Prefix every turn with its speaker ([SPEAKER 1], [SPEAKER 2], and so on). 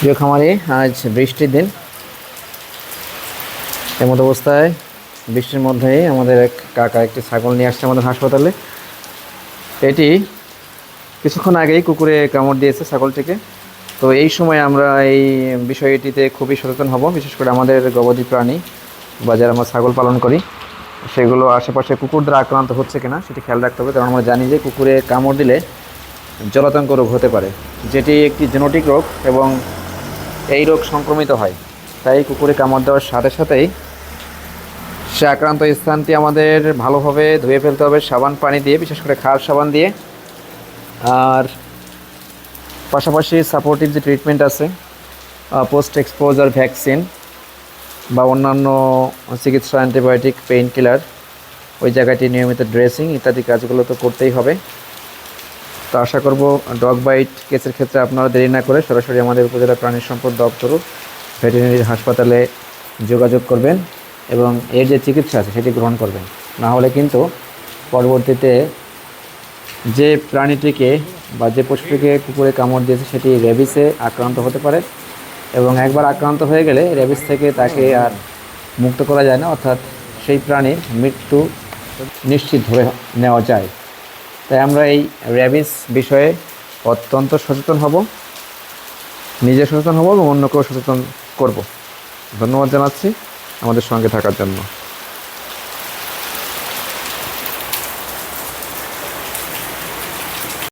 [SPEAKER 1] প্রিয় খামারি আজ বৃষ্টির দিন। এমত অবস্থায় বৃষ্টির মধ্যে আমাদের এক কাকা একটি ছাগল নিয়ে আসছে আমাদের হাসপাতালে। এটি কিছুক্ষণ আগেই কুকুরে কামড় দিয়েছে ছাগলটিকে। তো এই সময় আমরা এই বিষয়টিতে খুবই সচেতন হব, বিশেষ করে আমাদের গবাদি প্রাণী বা যারা আমরা ছাগল পালন করি, সেগুলো আশেপাশে কুকুর দ্বারা আক্রান্ত হচ্ছে কিনা সেটি খেয়াল রাখতে হবে। কারণ আমরা জানি যে কুকুরে কামড় দিলে জলাতঙ্ক রোগ হতে পারে, যেটি একটি জেনেটিক রোগ এবং এই রোগ সংক্রমিত হয়। তাই কুকুরে কামড় দেওয়ার সাথে সাথেই সে আক্রান্ত স্থানটি আমাদের ভালোভাবে ধুয়ে ফেলতে হবে, সাবান, পানি দিয়ে, বিশেষ করে খার সাবান দিয়ে। আর পাশাপাশি সাপোর্টিভ যে ট্রিটমেন্ট আছে পোস্ট এক্সপোজার ভ্যাকসিন বা অন্যান্য চিকিৎসা অ্যান্টিবায়োটিক পেইন কিলার ওই জায়গাটি নিয়মিত ড্রেসিং ইত্যাদি কাজগুলো তো করতেই হবে। তো আশা করব ডগ বাইট কেসের ক্ষেত্রে আপনারা দেরি না করে সরাসরি আমাদের উপজেলা প্রাণী সম্পদ দপ্তর ভেটেরিনারি হাসপাতালে যোগাযোগ করবেন এবং এর যে চিকিৎসা আছে সেটি গ্রহণ করবেন। না হলে কিন্তু পরবর্তীতে যে প্রাণীটিকে বা যে পশুটিকে কুকুরে কামড় দিয়েছে সেটি রেবিসে আক্রান্ত হতে পারে এবং একবার আক্রান্ত হয়ে গেলে রেবিস থেকে তাকে আর মুক্ত করা যায় না, অর্থাৎ সেই প্রাণীর মৃত্যু নিশ্চিত ধরে নেওয়া যায়। তাই আমরা এই র্যাবিস বিষয়ে অত্যন্ত সচেতন হব, নিজে সচেতন হব এবং অন্যকেও সচেতন করব। ধন্যবাদ জানাচ্ছি আমাদের সঙ্গে থাকার জন্য।